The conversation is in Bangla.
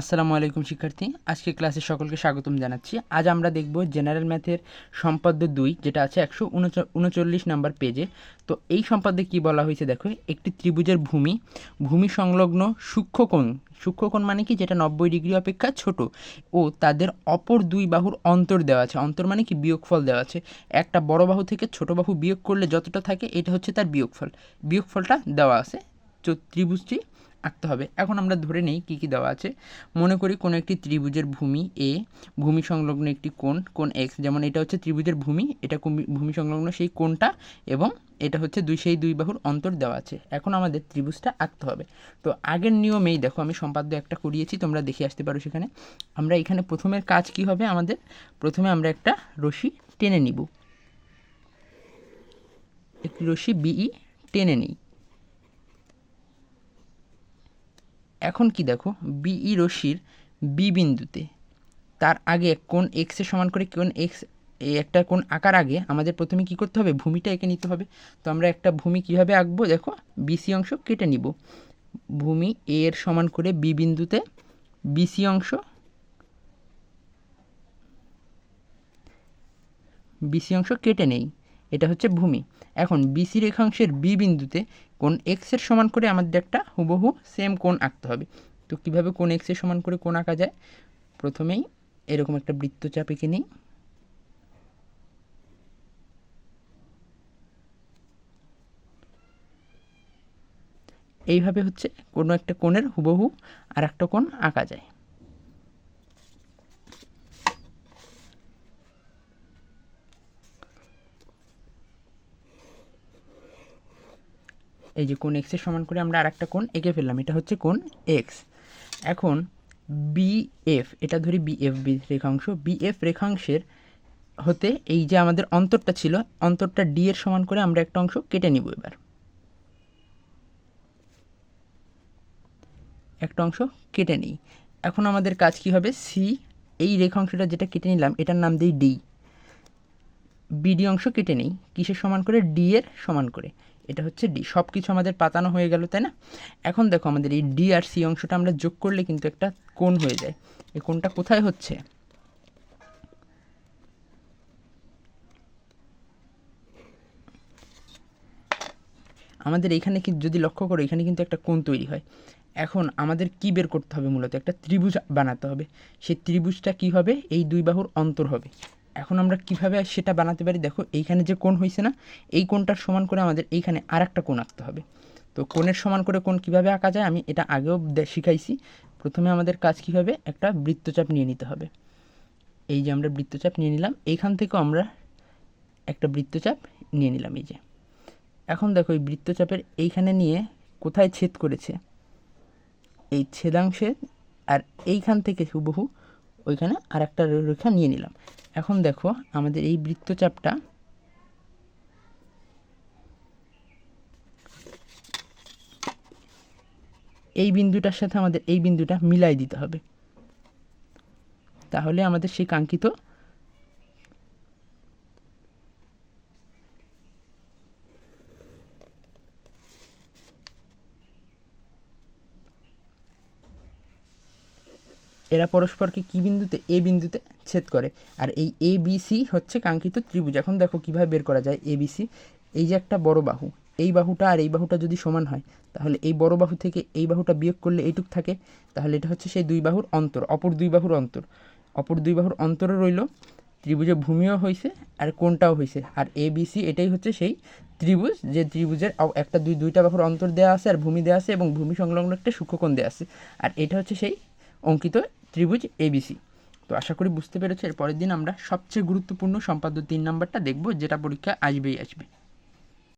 আসসালামু আলাইকুম, শিক্ষার্থী। আজকে ক্লাসে সকলকে স্বাগতম জানাচ্ছি। আজ আমরা দেখব জেনারেল ম্যাথের সম্পাদ্য দুই, যেটা আছে একশো উনচল্লিশ নাম্বার পেজে। তো এই সম্পাদ্যে কি বলা হয়েছে দেখো, একটি ত্রিভুজের ভূমি ভূমি সংলগ্ন সূক্ষ্মকোণ সূক্ষ্মকোণ মানে কি? যেটা নব্বই ডিগ্রি অপেক্ষা ছোট। ও তাদের অপর দুই বাহুর অন্তর দেওয়া আছে। অন্তর মানে কি? বিয়োগফল দেওয়া আছে। একটা বড় বাহু থেকে ছোট বাহু বিয়োগ করলে যতটা থাকে, এটা হচ্ছে তার বিয়োগফল। বিয়োগফলটা দেওয়া আছে। ত্রিভুজটি আঁকতে হবে। এখন আমরা ধরে নেই কী কী দেওয়া আছে। মনে করি কোনো একটি ত্রিভুজের ভূমি এ ভূমি সংলগ্ন একটি কোণ কোণ এক্স যেমন এটা হচ্ছে ত্রিভুজের ভূমি, এটা ভূমি সংলগ্ন সেই কোণটা এবং এটা হচ্ছে দুই, সেই দুই বাহুর অন্তর দেওয়া আছে। এখন আমাদের ত্রিভুজটা আঁকতে হবে। তো আগের নিয়মেই দেখো আমি সম্পাদ্য একটা করিয়েছি, তোমরা দেখে আসতে পারো সেখানে। আমরা এখানে প্রথমের কাজ কি হবে আমাদের? প্রথমে আমরা একটা রশি টেনে নিব। একটি রশি বিই টেনে নিই। এখন কি দেখো? বিই রশ্মির বি বিন্দুতে। তার আগে কোন এক্সের সমান করে কোন এক্স একটা কোন আকার আগে আমাদের প্রথমে কি করতে হবে? ভূমিটা এঁকে নিতে হবে। তো আমরা একটা ভূমি কীভাবে আঁকবো? দেখো বিসি অংশ কেটে নিব। ভূমি এ এর সমান করে বি বিন্দুতে বিসি অংশ বিসি অংশ কেটে নেই। এটা হচ্ছে ভূমি। এখন বিসি রেখাংশের বি বিন্দুতে কোন এক্সের সমান করে আমাদের একটা হুবহু সেম কোণ আঁকতে হবে। তো কীভাবে কোন এক্সের সমান করে কোণ আঁকা যায়? প্রথমেই এরকম একটা বৃত্তচাপ এঁকে নিই। এইভাবে হচ্ছে কোনো একটা কোণের হুবহু আর একটা কোণ আঁকা যায়। এই যে কোণ এক্সের সমান করে আমরা আর একটা এঁকে ফেললাম, এটা হচ্ছে কোণ এক্স এখন বিএফ এটা ধরি বিএফ বি রেখাংশ বিএফ রেখাংশের হতে এই যে আমাদের অন্তরটা ছিল, অন্তরটা ডি এর সমান করে আমরা একটা অংশ কেটে নিব এবার। একটা অংশ কেটে নিই। এখন আমাদের কাজ কি হবে? সি এই রেখাংশটা যেটা কেটে নিলাম, এটার নাম দিই ডি বিডি অংশ কেটে নেই, কিসের সমান করে? ডি এর সমান করে। এটা হচ্ছে ডি সব কিছু আমাদের পাতানো হয়ে গেল, তাই না? এখন দেখো আমাদের এই ডি আর সি অংশটা আমরা যোগ করলে কিন্তু একটা কোণ হয়ে যায়। এই কোণটা কোথায় হচ্ছে? আমাদের এখানে কি, যদি লক্ষ্য করো, এখানে কিন্তু একটা কোণ তৈরি হয়। এখন আমাদের কি বের করতে হবে মূলত? একটা ত্রিভুজ বানাতে হবে। সেই ত্রিভুজটা কি হবে? এই দুই বাহুর অন্তর হবে। এখন আমরা কীভাবে সেটা বানাতে পারি? দেখো, এইখানে যে কোণ হয়েছে না, এই কোণটার সমান করে আমাদের এইখানে আর একটা কোণ আঁকতে হবে। তো কোণের সমান করে কোণ কীভাবে আঁকা যায়? আমি এটা আগেও শিখাইছি। প্রথমে আমাদের কাজ কী হবে একটা বৃত্তচাপ নিয়ে নিতে হবে। এই যে আমরা বৃত্তচাপ নিয়ে নিলাম, এইখান থেকেও আমরা একটা বৃত্তচাপ নিয়ে নিলাম এই যে। এখন দেখো, এই বৃত্তচাপের এইখানে নিয়ে কোথায় ছেদ করেছে? এই ছেদাংশে আর এইখান থেকে হুবহু ওইখানে আর একটা রেখা নিয়ে নিলাম। এখন দেখো আমাদের এই বৃত্তচাপটা এই বিন্দুটার সাথে আমাদের এই বিন্দুটা মিলাই দিতে হবে। তাহলে আমাদের সেই কাঙ্ক্ষিত এরা পরস্পরকে কি বিন্দুতে, এ বিন্দুতে ছেদ করে। আর এই এ বি সি হচ্ছে কাঙ্ক্ষিত ত্রিভুজ। এখন দেখো কীভাবে বের করা যায় এ বি সি এই যে একটা বড় বাহু, এই বাহুটা আর এই বাহুটা যদি সমান হয়, তাহলে এই বড় বাহু থেকে এই বাহুটা বিয়োগ করলে এইটুক থাকে। তাহলে এটা হচ্ছে সেই দুই বাহুর অন্তর, অপর দুই বাহুর অন্তর। অপর দুই বাহুর অন্তরও রইল ত্রিভুজের ভূমিও হয়েছে আর কোনটাও হয়েছে আর এ বি সি এটাই হচ্ছে সেই ত্রিভুজ, যে ত্রিভুজের একটা দুই, দুইটা বাহুর অন্তর দেওয়া আছে আর ভূমি দেওয়া আছে এবং ভূমি সংলগ্ন একটা সূক্ষ্মকোণ দেওয়া আছে। আর এটা হচ্ছে সেই অঙ্কিত ত্রিভুজ এবিসি তো আশা করি বুঝতে পেরেছ এর পরের দিন আমরা সবচেয়ে গুরুত্বপূর্ণ সম্পাদ্য তিন নাম্বারটা দেখব, যেটা পরীক্ষায় আসবেই আসবে।